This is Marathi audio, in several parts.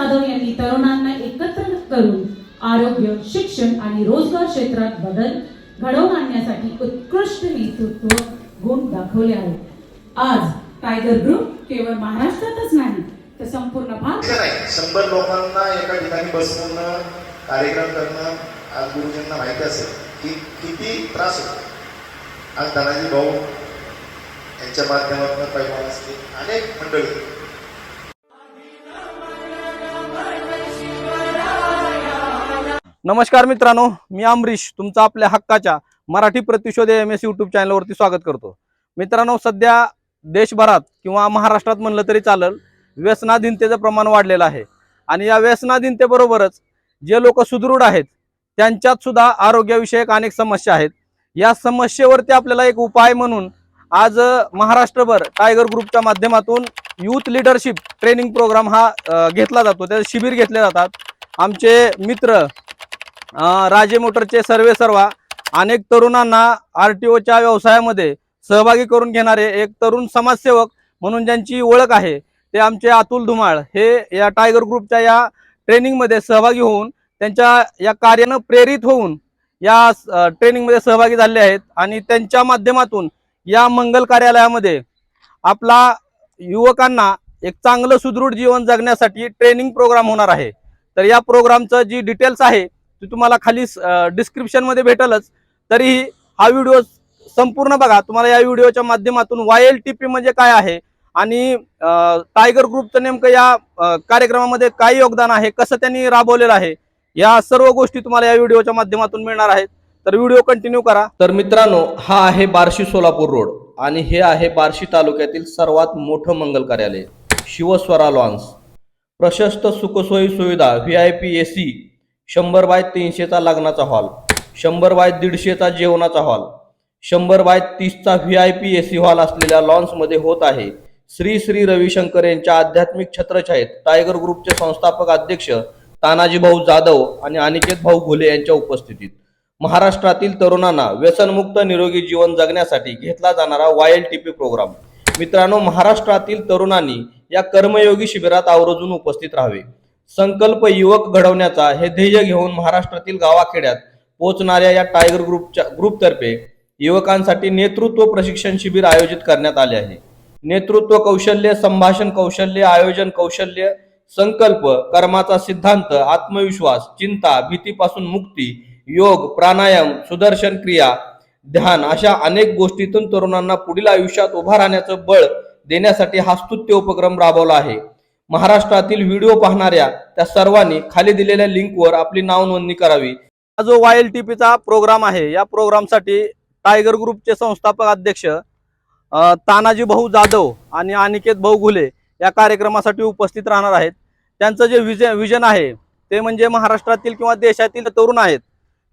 जाधव यांनी तरुणांना एकत्र करून आरोग्य शिक्षण आणि रोजगार क्षेत्रात बदल घडवून आणण्यासाठी उत्कृष्ट नेतृत्व गुण दाखवले आहेत. आज टायगर ग्रुप केवळ महाराष्ट्रातच नाही तर संपूर्ण भारत शंभर लोकांना एका ठिकाणी बसवून कार्यक्रम करणं आज गुरुजींना माहिती असेल की किती त्रास होतो. आज धनाजी भाऊ यांच्या माध्यमातून पैलवान असतील अनेक मंडळी नमस्कार मित्रांनो मी अमरीश तुमचा आपल्या हक्काच्या मराठी प्रतिशोध एम एस यूट्यूब चॅनलवरती स्वागत करतो. मित्रांनो सध्या देशभरात किंवा महाराष्ट्रात म्हणलं तरी चालेल व्यसनाधीनतेचं प्रमाण वाढलेलं आहे. आणि या व्यसनाधीनतेबरोबरच जे लोक सुदृढ आहेत त्यांच्यात सुद्धा आरोग्यविषयक अनेक समस्या आहेत. या समस्येवरती आपल्याला एक उपाय म्हणून आज महाराष्ट्रभर टायगर ग्रुपच्या माध्यमातून यूथ लिडरशिप ट्रेनिंग प्रोग्राम हा घेतला जातो. त्याचे शिबिर घेतले जातात. आमचे मित्र राजे मोटरचे सर्वे सर्वा अनेक तरुणांना आर टी ओच्या व्यवसायामध्ये सहभागी करून घेणारे एक तरुण समाजसेवक म्हणून ज्यांची ओळख आहे ते आमचे अतुल धुमाळ. हे या टायगर ग्रुपच्या या ट्रेनिंगमध्ये सहभागी होऊन त्यांच्या या कार्यानं प्रेरित होऊन या ट्रेनिंगमध्ये सहभागी झाले आहेत आणि त्यांच्या माध्यमातून या मंगल कार्यालयामध्ये आपला युवकांना एक चांगलं सुदृढ जीवन जगण्यासाठी ट्रेनिंग प्रोग्राम होणार आहे. तर या प्रोग्रामचं जी डिटेल्स आहे ती तुम्हाला खाली डिस्क्रिप्शनमध्ये भेटेलच. तरीही हा व्हिडिओ संपूर्ण बघा. तुम्हाला या व्हिडिओच्या माध्यमातून वाय एल टी पी म्हणजे काय आहे? आणि टायगर ग्रुपचं नेमकं या कार्यक्रमामध्ये काय योगदान आहे? कसं त्यांनी राबवलेलं आहे? या सर्व गोष्टी तुम्हाला या व्हिडिओच्या माध्यमातून मिळणार आहेत. तर व्हिडिओ कंटिन्यू करा. तर मित्रांनो हा आहे बार्शी सोलापूर रोड आणि हे आहे बार्शी तालुक्यातील सर्वात मोठं मंगल कार्यालय शिवस्वरा लॉन्स. प्रशस्त सुखसोयी सुविधा V I P A C शंभर बाय तीनशेचा लग्नाचा हॉल शंभर बाय दीडशेचा जेवणाचा हॉल शंभर by तीसचा V I P A C hall असलेल्या लॉन्समध्ये होत आहे. श्री श्री रविशंकर यांच्या आध्यात्मिक छत्रछायेत टायगर ग्रुपचे संस्थापक अध्यक्ष तानाजी भाऊ जाधव आणि अनिकेत भाऊ घुले यांच्या उपस्थितीत. महाराष्ट्रातील तरुणांना व्यसनमुक्त निरोगी जीवन जगण्यासाठी घेतला जाणारा Y L T P program. मित्रांनो महाराष्ट्रातील तरुणांनी या कर्मयोगी शिबिरात आवर्जून उपस्थित राहावे. संकल्प युवक घडवण्याचा हे ध्येय घेऊन महाराष्ट्रातील गावाखेड्यात पोहोचणाऱ्या या टायगर ग्रुपच्या ग्रुपतर्फे युवकांसाठी नेतृत्व प्रशिक्षण शिबिर आयोजित करण्यात आले आहे. नेतृत्व कौशल्य संभाषण कौशल्य आयोजन कौशल्य संकल्प कर्माचा सिद्धांत आत्मविश्वास चिंता भीतीपासून मुक्ती योग प्राणायाम सुदर्शन क्रिया ध्यान अशा अनेक गोष्टीतून तरुणांना पुढील आयुष्यात उभा राहण्याचं बळ देण्यासाठी हा स्तुत्य उपक्रम राबवला आहे. महाराष्ट्रातील व्हिडिओ पाहणाऱ्या त्या सर्वांनी खाली दिलेल्या लिंकवर आपली नाव नोंदणी करावी. हा जो वाय एल टी पीचा प्रोग्राम आहे या प्रोग्रामसाठी टायगर ग्रुपचे संस्थापक अध्यक्ष तानाजी भाऊ जाधव आणि अनिकेत भाऊ घुले या कार्यक्रमासाठी उपस्थित राहणार आहेत. त्यांचं जे विजन विजन आहे ते म्हणजे महाराष्ट्रातील किंवा देशातील तरुण आहेत.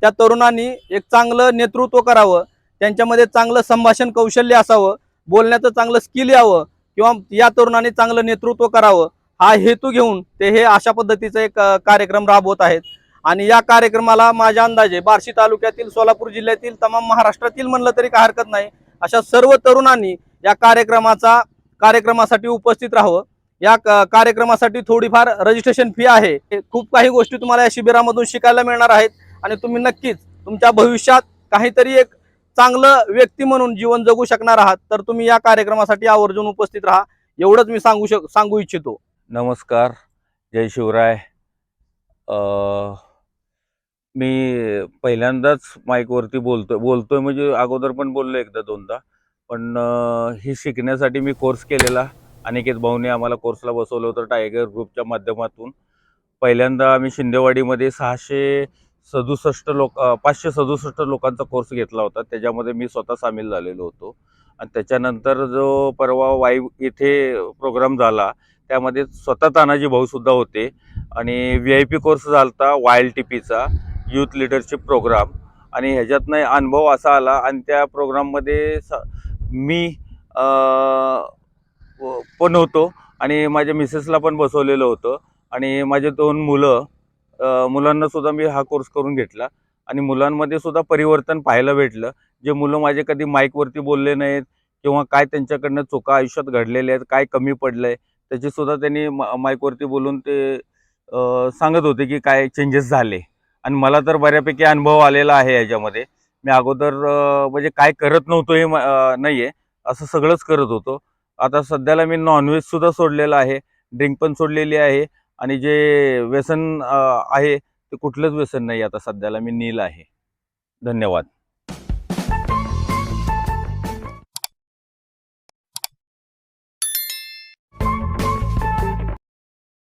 त्या तरुणांनी एक चांगलं नेतृत्व करावं त्यांच्यामध्ये चांगलं संभाषण कौशल्य असावं बोलण्याचं चांगलं स्किल यावं किंवा या तरुणांनी चांगलं नेतृत्व करावं हा हेतू घेऊन ते हे अशा पद्धतीचा एक कार्यक्रम राबवत आहेत. आणि या कार्यक्रमाला माझ्या अंदाजे बार्शी तालुक्यातील सोलापूर जिल्ह्यातील तमाम महाराष्ट्रातील म्हणलं तरी काय हरकत नाही. अशा सर्व तरुणांनी या कार्यक्रमाचा कार्यक्रमासाठी उपस्थित राहावं. या कार्यक्रमासाठी थोडीफार रजिस्ट्रेशन फी आहे. हे खूप काही गोष्टी तुम्हाला या शिबिरामधून शिकायला मिळणार आहेत. आणि तुम्ही नक्कीच तुमच्या भविष्यात काहीतरी एक चांगलं व्यक्ती म्हणून जीवन जगू शकणार आहात. तर तुम्ही या कार्यक्रमासाठी आवर्जून उपस्थित राहा. एवढंच मी सांगू शक सांगू इच्छितो. नमस्कार जय शिवराय. मी पहिल्यांदाच माईकवरती बोलतो बोलतो आहे म्हणजे अगोदर पण बोललो एकदा दोनदा पण हे शिकण्यासाठी मी कोर्स केलेला अनिकेत भाऊने आम्हाला कोर्सला बसवलं होतं टायगर ग्रुपच्या माध्यमातून. पहिल्यांदा आम्ही शिंदेवाडीमध्ये सहाशे सदुसष्ट लोक पाचशे सदुसष्ट लोकांचा कोर्स घेतला होता त्याच्यामध्ये मी स्वतः सामील झालेलो होतो. आणि त्याच्यानंतर जो परवा वाई इथे प्रोग्राम झाला त्यामध्ये स्वतः तानाजी भाऊसुद्धा होते. आणि व्ही आय पी कोर्स झाला होता वायल टी पीचा यूथ लिडरशिप प्रोग्राम आणि ह्याच्यातनं अनुभव असा आला आणि त्या प्रोग्राममध्ये स मी पण होतो. आणि माझ्या मिसेसला पण बसवलेलं होतं. आणि माझे दोन मुलं मुलांनासुद्धा मी हा कोर्स करून घेतला. आणि मुलांमध्ये सुद्धा परिवर्तन पाहायला भेटलं. जे मुलं माझे कधी माईकवरती बोलले नाहीत किंवा काय त्यांच्याकडनं चुका आयुष्यात घडलेल्या आहेत काय कमी पडलं आहे त्याची सुद्धा त्यांनी मा- माईकवरती बोलून ते सांगत होते की काय चेंजेस झाले. आणि मला तर बऱ्यापैकी अनुभव आलेला आहे याच्यामध्ये. मी अगोदर म्हणजे काय करत नव्हतो हे म- आहे असं सगळंच करत होतो. आता सध्याला मी नॉनव्हेज सुद्धा सोडलेलं आहे. ड्रिंक पण सोडलेली आहे. आणि जे व्यसन आहे ते कुठलंच व्यसन नाही आता सध्याला मी नील आहे. धन्यवाद.